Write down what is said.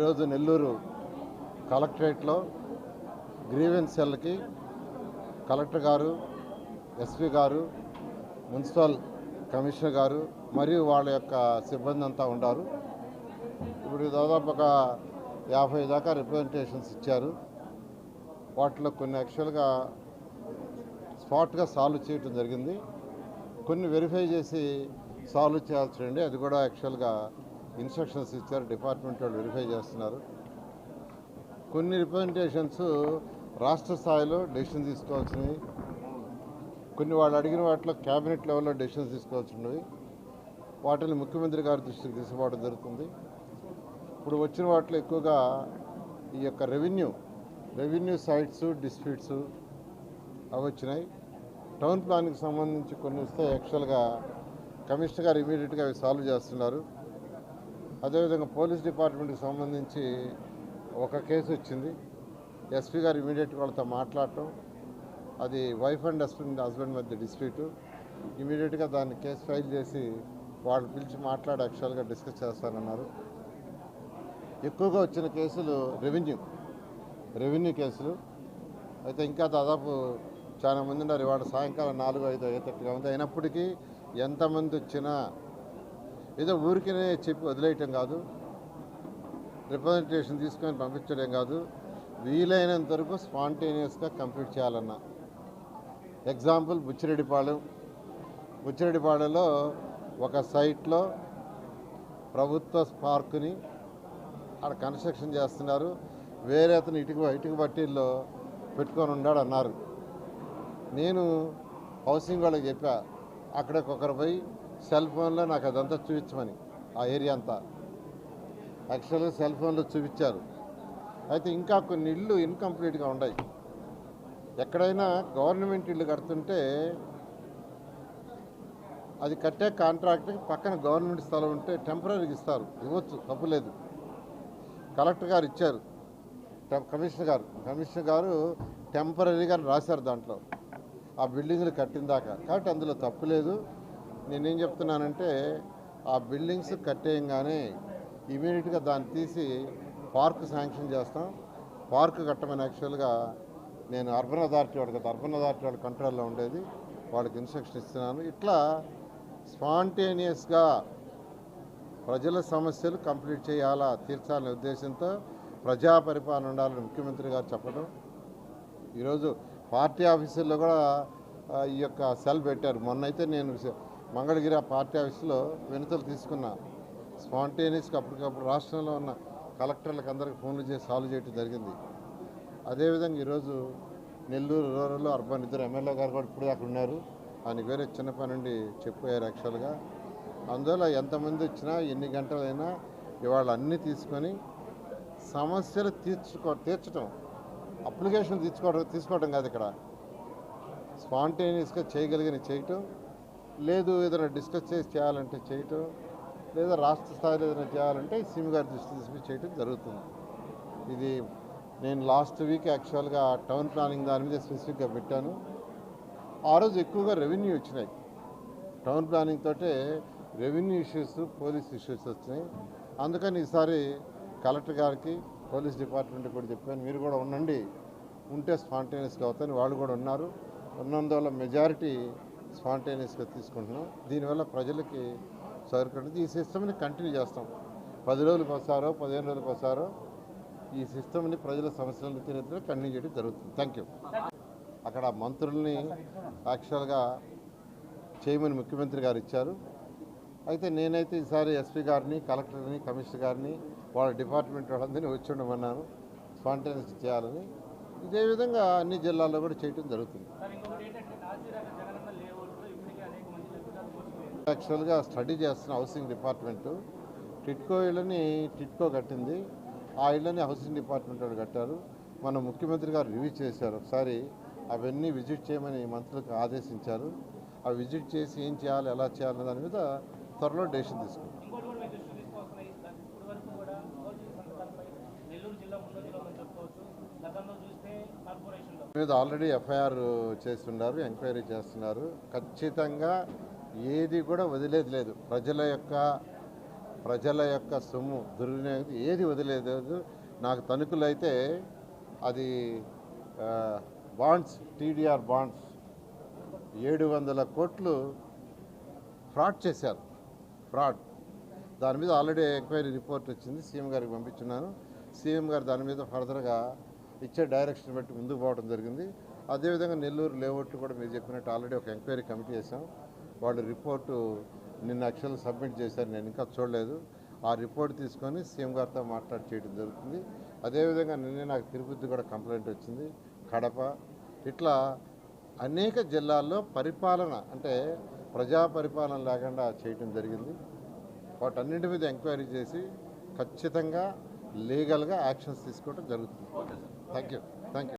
ఈరోజు నెల్లూరు కలెక్టరేట్లో గ్రీవెన్స్ సెల్కి కలెక్టర్ గారు ఎస్పీ గారు మున్సిపల్ కమిషనర్ గారు మరియు వాళ్ళ యొక్క సిబ్బంది అంతా ఉన్నారు. ఇప్పుడు దాదాపు ఒక యాభై దాకా రిప్రజెంటేషన్స్ ఇచ్చారు. వాటిలో కొన్ని యాక్చువల్గా స్పాట్గా సాల్వ్ చేయటం జరిగింది. కొన్ని వెరిఫై చేసి సాల్వ్ చేయాల్సి అది కూడా యాక్చువల్గా ఇన్స్ట్రక్షన్స్ ఇచ్చారు డిపార్ట్మెంట్ వాళ్ళు వెరిఫై చేస్తున్నారు. కొన్ని రిప్రజెంటేషన్స్ రాష్ట్ర స్థాయిలో డెసిషన్ తీసుకోవాల్సినవి. కొన్ని వాళ్ళు అడిగిన వాటిలో క్యాబినెట్ లెవెల్లో డెసిషన్స్ తీసుకోవాల్సినవి. వాటిని ముఖ్యమంత్రి గారి దృష్టికి తీసుకోవడం జరుగుతుంది. ఇప్పుడు వచ్చిన వాటిలో ఎక్కువగా ఈ యొక్క రెవెన్యూ రెవెన్యూ సైట్స్ డిస్ప్యూట్స్ అవి వచ్చినాయి. టౌన్ ప్లాన్కి సంబంధించి కొన్ని వస్తే యాక్చువల్గా కమిషనర్ గారు ఇమీడియట్గా అవి సాల్వ్ చేస్తున్నారు. అదేవిధంగా పోలీస్ డిపార్ట్మెంట్కి సంబంధించి ఒక కేసు వచ్చింది. ఎస్పీ గారు ఇమీడియట్గా వాళ్ళతో మాట్లాడటం. అది వైఫ్ అండ్ హస్బెండ్ హస్బెండ్ మధ్య డిస్ప్యూట్. ఇమీడియట్గా దాన్ని కేసు ఫైల్ చేసి వాళ్ళు పిలిచి మాట్లాడి యాక్చువల్గా డిస్కస్ చేస్తానన్నారు. ఎక్కువగా వచ్చిన కేసులు రెవెన్యూ రెవెన్యూ కేసులు. అయితే ఇంకా దాదాపు చాలా మంది ఉన్నారు. ఇవాళ సాయంకాలం నాలుగు ఐదు అయ్యేటట్టుగా ఉంది. అయినప్పటికీ ఎంతమంది వచ్చినా ఏదో ఊరికనే చెప్పి వదిలేయటం కాదు. రిప్రజెంటేషన్ తీసుకొని పంపించడం కాదు. వీలైనంత వరకు స్పాంటేనియస్గా కంప్లీట్ చేయాలన్న. ఎగ్జాంపుల్ బుచ్చిరెడ్డిపాళెం బుచ్చిరెడ్డిపాళెంలో ఒక సైట్లో ప్రభుత్వ పార్కుని అక్కడ కన్స్ట్రక్షన్ చేస్తున్నారు. వేరే అతను ఇటుక ఇటుక బట్టీల్లో పెట్టుకొని ఉన్నాడు అన్నారు నేను హౌసింగ్ వాళ్ళకి చెప్పా అక్కడికి ఒకరు పోయి సెల్ ఫోన్లో నాకు అదంతా చూపించమని ఆ ఏరియా అంతా. యాక్చువల్గా సెల్ ఫోన్లో చూపించారు. అయితే ఇంకా కొన్ని ఇళ్ళు ఇన్కంప్లీట్గా ఉన్నాయి. ఎక్కడైనా గవర్నమెంట్ ఇల్లు కడుతుంటే అది కట్టే కాంట్రాక్ట్ పక్కన గవర్నమెంట్ స్థలం ఉంటే టెంపరీగా ఇస్తారు. ఇవ్వచ్చు తప్పులేదు కలెక్టర్ గారు ఇచ్చారు. కమిషనర్ గారు కమిషనర్ గారు టెంపరీగా రాశారు దాంట్లో. ఆ బిల్డింగ్లు కట్టిందాక కాబట్టి అందులో తప్పు లేదు. నేనేం చెప్తున్నానంటే ఆ బిల్డింగ్స్ కట్టేయంగానే ఇమీడియట్గా దాన్ని తీసి పార్క్ శాంక్షన్ చేస్తాం. పార్క్ కట్టమని యాక్చువల్గా నేను అర్బన్ అథారిటీ వాడు అర్బన్ అథారిటీ వాళ్ళ కంట్రోల్లో ఉండేది. వాళ్ళకి ఇన్స్ట్రక్షన్ ఇస్తున్నాను. ఇట్లా స్పాంటేనియస్గా ప్రజల సమస్యలు కంప్లీట్ చేయాలా తీర్చాలనే ఉద్దేశంతో ప్రజా పరిపాలన ఉండాలని ముఖ్యమంత్రి గారు చెప్పడం. ఈరోజు పార్టీ ఆఫీసుల్లో కూడా ఈ యొక్క సెల్ పెట్టారు. మొన్నైతే నేను మంగళగిరి ఆ పార్టీ ఆఫీసులో వినతులు తీసుకున్నా స్పాంటేనియస్గా అప్పటికప్పుడు రాష్ట్రంలో ఉన్న కలెక్టర్లకు అందరికి ఫోన్లు చేసి సాల్వ్ చేయడం జరిగింది. అదేవిధంగా ఈరోజు నెల్లూరు రూరల్లో అర్బన్ ఇద్దరు ఎమ్మెల్యే గారు కూడా ఇప్పుడు దాకా ఉన్నారు. ఆయనకి వేరే చిన్న పని నుండి చెప్పారు యాక్చువల్గా. అందువల్ల ఎంతమంది వచ్చినా ఎన్ని గంటలైనా ఇవాళ అన్నీ తీసుకొని సమస్యలు తీర్చుకో తీర్చడం అప్లికేషన్ తీసుకోవడం తీసుకోవడం కాదు ఇక్కడ. స్పాంటేనియస్గా చేయగలిగిన చేయటం లేదు ఏదైనా డిస్కస్ చేసి చేయాలంటే చేయటం లేదా రాష్ట్ర స్థాయిలో ఏదైనా చేయాలంటే సిమ్ గారి దృష్టి తీసుకుని చేయటం జరుగుతుంది. ఇది నేను లాస్ట్ వీక్ యాక్చువల్గా టౌన్ ప్లానింగ్ దాని మీద స్పెసిఫిక్గా పెట్టాను. ఆ రోజు ఎక్కువగా రెవెన్యూ వచ్చినాయి. టౌన్ ప్లానింగ్ తోటే రెవెన్యూ ఇష్యూస్ పోలీస్ ఇష్యూస్ వచ్చినాయి. అందుకని ఈసారి కలెక్టర్ గారికి పోలీస్ డిపార్ట్మెంట్ కూడా చెప్పాను. మీరు కూడా ఉండండి. ఉంటే స్పాంటేనియస్గా అవుతాయని వాళ్ళు కూడా ఉన్నారు. ఉన్నందువల్ల మెజారిటీ స్పాంటేనియస్గా తీసుకుంటున్నాం. దీనివల్ల ప్రజలకి సౌకర్యం ఈ సిస్టమ్ని కంటిన్యూ చేస్తాం. పది రోజులకు ఒకసారో పదిహేను రోజులకు ఒకసారో ఈ సిస్టమ్ని ప్రజల సమస్యలను తీరేందుకు కంటిన్యూ చేయడం జరుగుతుంది. Thank you. అక్కడ మంత్రుల్ని యాక్చువల్గా చేయమని ముఖ్యమంత్రి గారు ఇచ్చారు. అయితే నేనైతే ఈసారి ఎస్పీ గారిని కలెక్టర్ని కమిషనర్ గారిని వాళ్ళ డిపార్ట్మెంట్ వాళ్ళందరినీ వచ్చి ఉండమన్నాను. స్పాంటేనియస్ చేయాలని. ఇదే విధంగా అన్ని జిల్లాల్లో కూడా చేయడం జరుగుతుంది. యాక్చువల్గా స్టడీ చేస్తున్న హౌసింగ్ డిపార్ట్మెంటు టిట్కో ఇళ్ళని టిట్కో కట్టింది. ఆ ఇళ్ళని హౌసింగ్ డిపార్ట్మెంట్ వాళ్ళు కట్టారు. మన ముఖ్యమంత్రి గారు రివ్యూ చేశారు. ఒకసారి అవన్నీ విజిట్ చేయమని మంత్రులకు ఆదేశించారు. ఆ విజిట్ చేసి ఏం చేయాలి ఎలా చేయాలనే దాని మీద త్వరలో డెసిషన్ తీసుకుంటాం మీద ఆల్రెడీ ఎఫ్ఐఆర్ చేస్తున్నారు ఎంక్వైరీ చేస్తున్నారు. ఖచ్చితంగా ఏది కూడా వదిలేది లేదు. ప్రజల యొక్క ప్రజల యొక్క సొమ్ము దుర్వినియోగం ఏది వదిలేదు నాకు తణుకులైతే అది బాండ్స్ టీడీఆర్ బాండ్స్ ఏడు వందల కోట్లు ఫ్రాడ్ చేశారు. ఫ్రాడ్. దాని మీద ఆల్రెడీ ఎంక్వైరీ రిపోర్ట్ వచ్చింది. సీఎం గారికి పంపించున్నాను. సీఎం గారు దాని మీద ఫర్దర్గా ఇచ్చే డైరెక్షన్ బట్టి ముందుకు పోవడం జరిగింది. అదేవిధంగా నెల్లూరు లేఅవుట్లు కూడా మీరు చెప్పినట్టు ఆల్రెడీ ఒక ఎంక్వైరీ కమిటీ చేశాం. వాళ్ళు రిపోర్టు నిన్న యాక్చువల్ సబ్మిట్ చేశారు నేను ఇంకా చూడలేదు. ఆ రిపోర్ట్ తీసుకొని సీఎం గారితో మాట్లాడి చేయడం జరుగుతుంది. అదేవిధంగా నిన్నే నాకు తిరుపతి కూడా కంప్లైంట్ వచ్చింది కడప. ఇట్లా అనేక జిల్లాల్లో పరిపాలన అంటే ప్రజా పరిపాలన లేకుండా చేయటం జరిగింది. వాటన్నింటి మీద ఎంక్వైరీ చేసి ఖచ్చితంగా లీగల్గా యాక్షన్స్ తీసుకోవడం జరుగుతుంది. Thank you thank you